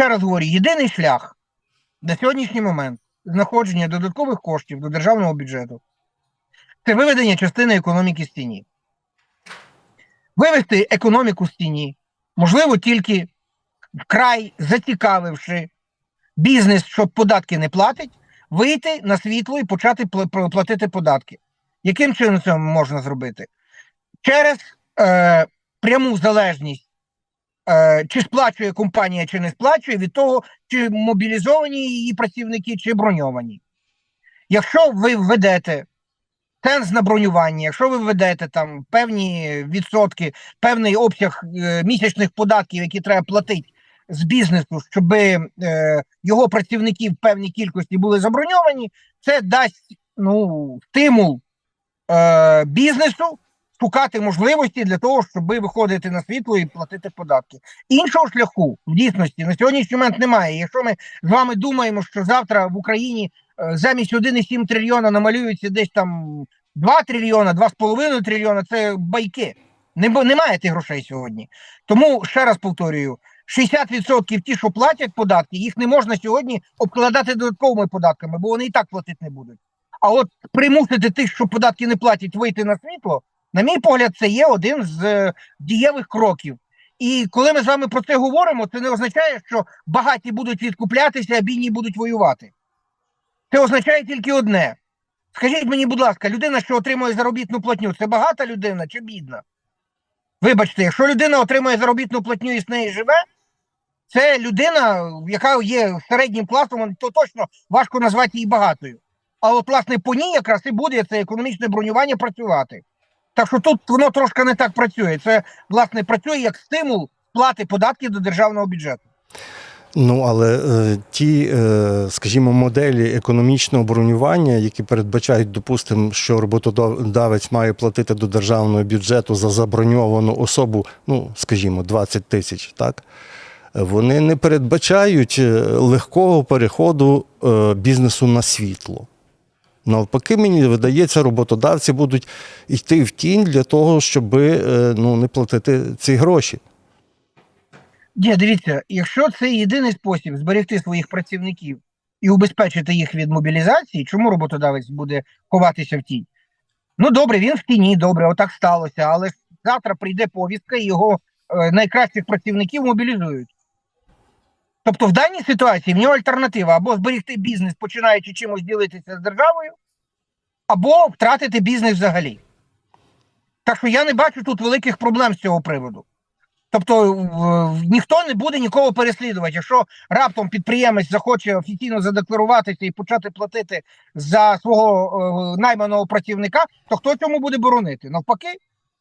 ще раз говорю, єдиний шлях на сьогоднішній момент знаходження додаткових коштів до державного бюджету це виведення частини економіки з тіні. Вивести економіку з тіні, можливо, тільки вкрай зацікавивши бізнес, що податки не платить, вийти на світло і почати пла- пла- платити податки. Яким чином це можна зробити? Через е, пряму залежність, чи сплачує компанія, чи не сплачує, від того, чи мобілізовані її працівники, чи броньовані. Якщо ви введете ценз на бронювання, якщо ви введете там певні відсотки, певний обсяг е, місячних податків, які треба платити з бізнесу, щоб е, його працівники в певній кількості були заброньовані, це дасть ну, стимул е, бізнесу шукати можливості для того, щоб виходити на світло і платити податки. Іншого шляху в дійсності на сьогоднішній момент немає. Якщо ми з вами думаємо, що завтра в Україні е, замість 1,7 трильйона намалюється десь там 2 трильйона, 2,5 трильйона, це байки. Немає тих грошей сьогодні. Тому ще раз повторюю: 60% ті, що платять податки, їх не можна сьогодні обкладати додатковими податками, бо вони і так платити не будуть. А от примусити тих, що податки не платять, вийти на світло, на мій погляд, це є один з е, дієвих кроків. І коли ми з вами про це говоримо, це не означає, що багаті будуть відкуплятися, а бідні будуть воювати. Це означає тільки одне. Скажіть мені, будь ласка, людина, що отримує заробітну платню, це багата людина чи бідна? Вибачте, якщо людина отримує заробітну платню і з неї живе, це людина, яка є середнім класом, то точно важко назвати її багатою. А от, власне, по ній якраз і буде це економічне бронювання працювати. Так що тут воно трошки не так працює. Це, власне, працює як стимул плати податків до державного бюджету. Ну, але е, ті, е, скажімо, моделі економічного бронювання, які передбачають, допустимо, що роботодавець має платити до державного бюджету за заброньовану особу, ну, скажімо, 20 тисяч, так? Вони не передбачають е, легкого переходу е, бізнесу на світло. Навпаки, мені видається, роботодавці будуть йти в тінь для того, щоб е, ну, не платити ці гроші. Ні, дивіться, якщо це єдиний спосіб зберегти своїх працівників і убезпечити їх від мобілізації, чому роботодавець буде ховатися в тінь? Ну добре, він в тіні, добре, отак сталося, але завтра прийде повістка і його е, найкращих працівників мобілізують. Тобто в даній ситуації в нього альтернатива або зберегти бізнес, починаючи чимось ділитися з державою, або втратити бізнес взагалі. Так що я не бачу тут великих проблем з цього приводу. Тобто ніхто не буде нікого переслідувати. Якщо раптом підприємець захоче офіційно задекларуватися і почати платити за свого е, найманого працівника, то хто цьому буде боронити? Навпаки,